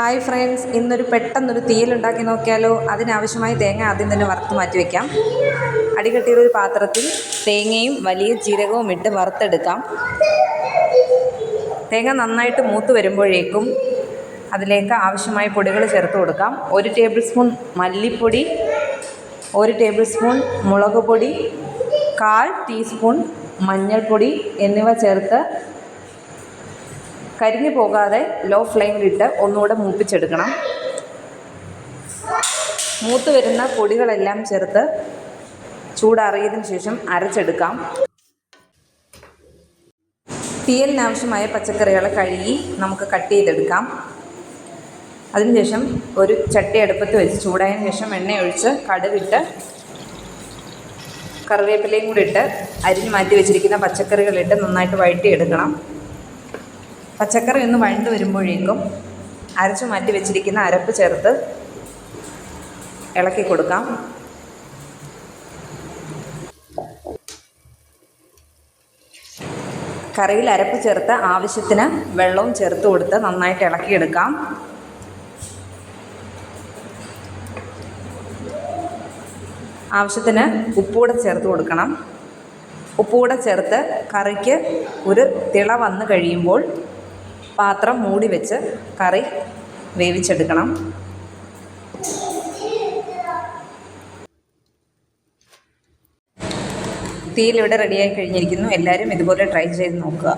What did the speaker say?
Hi friends ഇന്നൊരു പെട്ടെന്നൊരു തീയിലുണ്ടാക്കി നോക്കിയാലോ? അതിനാവശ്യമായ തേങ്ങ ആദ്യം തന്നെ വറുത്ത് മാറ്റി വയ്ക്കാം അടികെട്ടിയൊരു പാത്രത്തിൽ തേങ്ങയും വലിയ ജീരകവും ഇട്ട് വറുത്തെടുക്കാം. തേങ്ങ നന്നായിട്ട് മൂത്ത് വരുമ്പോഴേക്കും അതിലേക്ക് ആവശ്യമായ പൊടികൾ ചേർത്ത് കൊടുക്കാം. ഒരു ടേബിൾ സ്പൂൺ മല്ലിപ്പൊടി ഒരു ടേബിൾ സ്പൂൺ മുളക് പൊടി കാൽ ടീസ്പൂൺ മഞ്ഞൾപ്പൊടി എന്നിവ ചേർത്ത് കരിഞ്ഞു പോകാതെ ലോ ഫ്ലെയിമിലിട്ട് ഒന്നുകൂടെ മൂപ്പിച്ചെടുക്കണം. മൂത്ത് വരുന്ന പൊടികളെല്ലാം ചേർത്ത് ചൂടാറിയതിന് ശേഷം അരച്ചെടുക്കാം. തീയലിനാവശ്യമായ പച്ചക്കറികളെ കഴുകി നമുക്ക് കട്ട് ചെയ്തെടുക്കാം. അതിനുശേഷം ഒരു ചട്ടി അടുപ്പത്ത് വെച്ച് ചൂടായതിനു ശേഷം എണ്ണയൊഴിച്ച് കടുവിട്ട് കറിവേപ്പിലയും കൂടി ഇട്ട് അരിഞ്ഞ് മാറ്റി വെച്ചിരിക്കുന്ന പച്ചക്കറികളിട്ട് നന്നായിട്ട് വഴറ്റിയെടുക്കണം. പച്ചക്കറി ഒന്ന് വഴണ്ട് വരുമ്പോഴേക്കും അരച്ചു മാറ്റി വെച്ചിരിക്കുന്ന അരപ്പ് ചേർത്ത് ഇളക്കി കൊടുക്കാം. കറിയിൽ അരപ്പ് ചേർത്ത് ആവശ്യത്തിന് വെള്ളവും ചേർത്ത് കൊടുത്ത് നന്നായിട്ട് ഇളക്കിയെടുക്കാം. ആവശ്യത്തിന് ഉപ്പുകൂടെ ചേർത്ത് കൊടുക്കണം. ഉപ്പുകൂടെ ചേർത്ത് കറിക്ക് ഒരു തിള വന്നു കഴിയുമ്പോൾ പാത്രം മൂടി വെച്ച് കറി വേവിച്ചെടുക്കണം. തീയിലിവിടെ റെഡിയായി കഴിഞ്ഞിരിക്കുന്നു. എല്ലാവരും ഇതുപോലെ ട്രൈ ചെയ്ത് നോക്കുക.